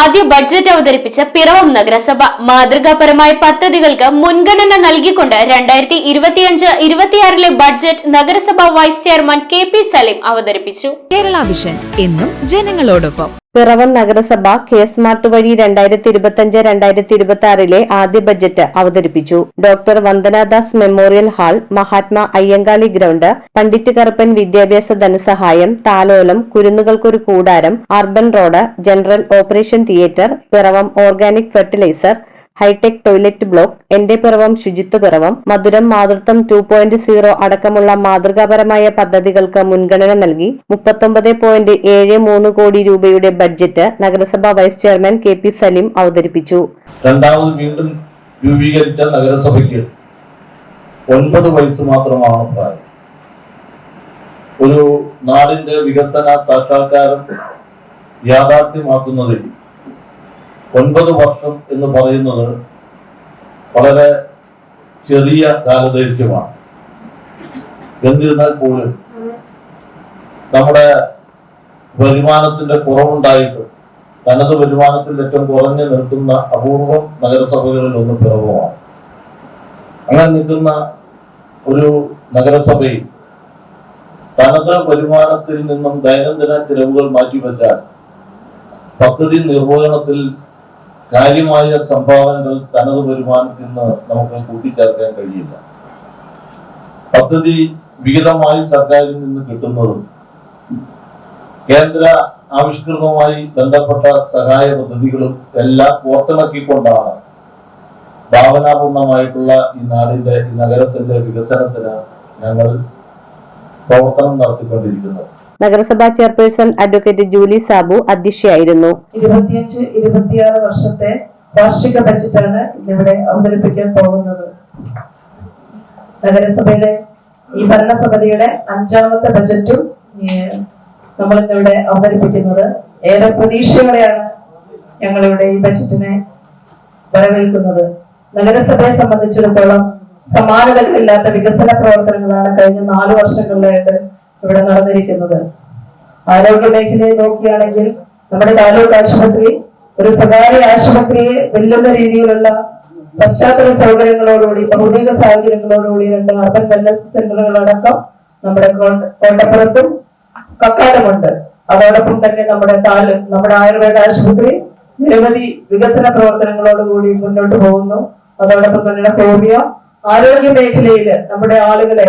ആദ്യ ബഡ്ജറ്റ് അവതരിപ്പിച്ച പിറവം നഗരസഭ. മാതൃകാപരമായ പദ്ധതികൾക്ക് മുൻഗണന നൽകിക്കൊണ്ട് രണ്ടായിരത്തി ഇരുപത്തിയഞ്ച് ഇരുപത്തിയാറിലെ ബഡ്ജറ്റ് നഗരസഭ vice chairman K P Saleem അവതരിപ്പിച്ചു. കേരള വിഷൻ എന്നും ജനങ്ങളോടൊപ്പം. പിറവം നഗരസഭ കെ സ്മാർട്ട് വഴി രണ്ടായിരത്തി ഇരുപത്തിയഞ്ച് രണ്ടായിരത്തി ഇരുപത്തി ആറിലെ ആദ്യ ബജറ്റ് അവതരിപ്പിച്ചു. Doctor Vandana Das memorial hall Mahatma Ayyankali ground Pandit Karuppan വിദ്യാഭ്യാസ ധനസഹായം താലോലം കുരുന്നുകൾക്കൊരു കൂടാരം urban road general operation theatre Piravom organic fertiliser hi-tech toilet block എന്റെ പിറവം ശുചിത്വ പിറവം മധുരം മാതൃത്വം ടു പോയിന്റ് സീറോ അടക്കമുള്ള മാതൃകാപരമായ പദ്ധതികൾക്ക് മുൻഗണന നൽകി മുപ്പത്തൊമ്പത് പോയിന്റ് ഏഴ് മൂന്ന് കോടി രൂപയുടെ ബഡ്ജറ്റ് നഗരസഭാ vice chairman K P Saleem അവതരിപ്പിച്ചു. രണ്ടാമത് വീണ്ടും രൂപീകരിച്ച നഗരസഭയ്ക്ക് ഒൻപത് വയസ്സ് മാത്രമാണ് പ്രായം. ഒരു നാടിന്റെ വികസന സാക്ഷാത്കാരം യാഥാർത്ഥ്യമാക്കുന്നതിൽ ഒൻപത് വർഷം എന്ന് പറയുന്നത് വളരെ ചെറിയ കാലദൈർഘ്യമാണ്. എന്നിരുന്നാൽ പോലും നമ്മുടെ വരുമാനത്തിന്റെ കുറവുണ്ടായിട്ട് തനത് വരുമാനത്തിൽ ഏറ്റവും കുറഞ്ഞു നിൽക്കുന്ന അപൂർവം നഗരസഭകളിൽ ഒന്ന് പിറവുമാണ്. അങ്ങനെ നിൽക്കുന്ന ഒരു നഗരസഭയിൽ തനത് വരുമാനത്തിൽ നിന്നും ദൈനംദിന ചിലവുകൾ മാറ്റിവെച്ചാൽ പദ്ധതി നിർവഹണത്തിൽ കാര്യമായ സംഭാവനകൾ തനത് വരുമാനത്തിൽ നിന്ന് നമുക്ക് കൂട്ടിച്ചേർക്കാൻ കഴിയില്ല. പദ്ധതി വിഹിതമായി സർക്കാരിൽ നിന്ന് കിട്ടുന്നതും കേന്ദ്ര ആവിഷ്കൃതവുമായി ബന്ധപ്പെട്ട സഹായ പദ്ധതികളും എല്ലാം കോർത്തിണക്കിക്കൊണ്ടാണ് ഭാവനാപൂർണമായിട്ടുള്ള ഈ നാടിന്റെ ഈ നഗരത്തിന്റെ വികസനത്തിന് ഞങ്ങൾ പ്രവർത്തനം നടത്തിക്കൊണ്ടിരിക്കുന്നത്. നഗരസഭാ ചെയർപേഴ്സൺ അഡ്വക്കേറ്റ് ജൂലി സാബു അധ്യക്ഷയായിരുന്നു. ഇരുപത്തിയഞ്ച് ഇരുപത്തിയാറ് വർഷത്തെ വാർഷിക ബജറ്റാണ് ഇന്നിവിടെ അവതരിപ്പിക്കാൻ പോകുന്നത്. നഗരസഭയുടെ ഈ ഭരണസമിതിയുടെ അഞ്ചാമത്തെ ബജറ്റും നമ്മൾ ഇന്നിവിടെ അവതരിപ്പിക്കുന്നത്. ഏറെ പ്രതീക്ഷയോടെയാണ് ഞങ്ങളിവിടെ ഈ ബജറ്റിനെ വരവേൽക്കുന്നത്. നഗരസഭയെ സംബന്ധിച്ചിടത്തോളം സമാനതകളില്ലാത്ത വികസന പ്രവർത്തനങ്ങളാണ് കഴിഞ്ഞ നാല് വർഷങ്ങളിലായിട്ട് ഇവിടെ നടന്നിരിക്കുന്നത്. ആരോഗ്യ മേഖലയെ നോക്കുകയാണെങ്കിൽ നമ്മുടെ താലൂക്ക് ആശുപത്രി ഒരു സ്വകാര്യ ആശുപത്രിയെ വെല്ലുന്ന രീതിയിലുള്ള പശ്ചാത്തല സൗകര്യങ്ങളോടുകൂടി ഭൗതിക സാഹചര്യങ്ങളോടുകൂടി രണ്ട് അർബൻ വെൽനസ് സെന്ററുകളടക്കം നമ്മുടെ കോട്ട- കോട്ടപ്പുറത്തും കക്കാടുമുണ്ട് അതോടൊപ്പം തന്നെ നമ്മുടെ താൽ നമ്മുടെ ആയുർവേദ ആശുപത്രി നിരവധി വികസന പ്രവർത്തനങ്ങളോടുകൂടി മുന്നോട്ട് പോകുന്നു. അതോടൊപ്പം തന്നെ ഹോമിയോ ആരോഗ്യ മേഖലയിൽ നമ്മുടെ ആളുകളെ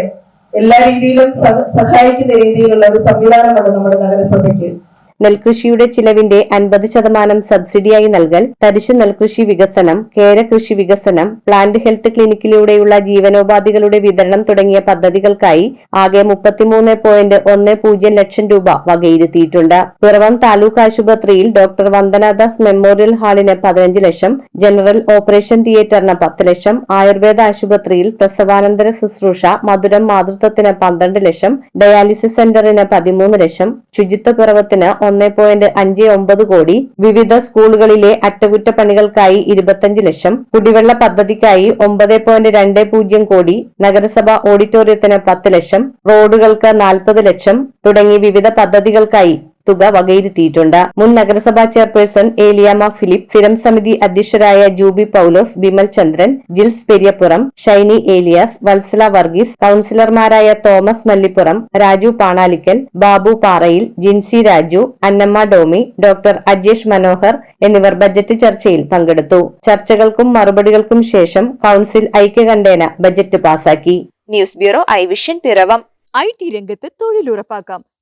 എല്ലാ രീതിയിലും സഹായിക്കുന്ന രീതിയിലുള്ള ഒരു സംവിധാനമാണ് നമ്മുടെ നഗരസഭയ്ക്ക്. നെൽകൃഷിയുടെ ചിലവിന്റെ അൻപത് ശതമാനം സബ്സിഡിയായി നൽകൽ തരിശു നെൽകൃഷി വികസനം കേര കൃഷി വികസനം പ്ലാന്റ് ഹെൽത്ത് ക്ലിനിക്കിലൂടെയുള്ള ജീവനോപാധികളുടെ വിതരണം തുടങ്ങിയ പദ്ധതികൾക്കായി ആകെ മുപ്പത്തിമൂന്ന് പോയിന്റ് ഒന്ന് പൂജ്യം ലക്ഷം രൂപ വകയിരുത്തിയിട്ടുണ്ട്. പിറവം താലൂക്ക് ആശുപത്രിയിൽ ഡോക്ടർ വന്ദനാദാസ് മെമ്മോറിയൽ ഹാളിന് പതിനഞ്ച് ലക്ഷം ജനറൽ ഓപ്പറേഷൻ തിയേറ്ററിന് പത്ത് ലക്ഷം ആയുർവേദ ആശുപത്രിയിൽ പ്രസവാനന്തര ശുശ്രൂഷ മധുരം മാതൃത്വത്തിന് പന്ത്രണ്ട് ലക്ഷം ഡയാലിസിസ് സെന്ററിന് പതിമൂന്ന് ലക്ഷം ശുചിത്വ പിറവത്തിന് ഒന്ന് പോയിന്റ് അഞ്ച് ഒമ്പത് കോടി. വിവിധ സ്കൂളുകളിലെ അറ്റകുറ്റപ്പണികൾക്കായി ഇരുപത്തഞ്ച് ലക്ഷം. കുടിവെള്ള പദ്ധതിക്കായി ഒമ്പത് പോയിന്റ് രണ്ട് പൂജ്യം കോടി. നഗരസഭ ഓഡിറ്റോറിയത്തിന് പത്ത് ലക്ഷം. റോഡുകൾക്ക് നാൽപ്പത് ലക്ഷം. തുടങ്ങി വിവിധ പദ്ധതികൾക്കായി തുക വകയിരുത്തിയിട്ടുണ്ട്. മുൻ നഗരസഭാ ചെയർപേഴ്സൺ ഏലിയാമ ഫിലിപ്പ് സ്ഥിരം സമിതി അധ്യക്ഷരായ ജൂബി പൌലോസ് ബിമൽ ചന്ദ്രൻ ജിൽസ് പെരിയപ്പുറം ഷൈനി ഏലിയാസ് വത്സല വർഗീസ് കൌൺസിലർമാരായ തോമസ് മല്ലിപ്പുറം രാജു പാണാലിക്കൽ ബാബു പാറയിൽ ജിൻസി രാജു അന്നമ്മ ഡോമി ഡോക്ടർ അജേഷ് മനോഹർ എന്നിവർ ബജറ്റ് ചർച്ചയിൽ പങ്കെടുത്തു. ചർച്ചകൾക്കും മറുപടികൾക്കും ശേഷം കൌൺസിൽ ഐക്യകണ്ഠേന ബജറ്റ് പാസാക്കി. News bureau I vision Piravom. I T രംഗത്ത് തൊഴിലുറപ്പാക്കാം.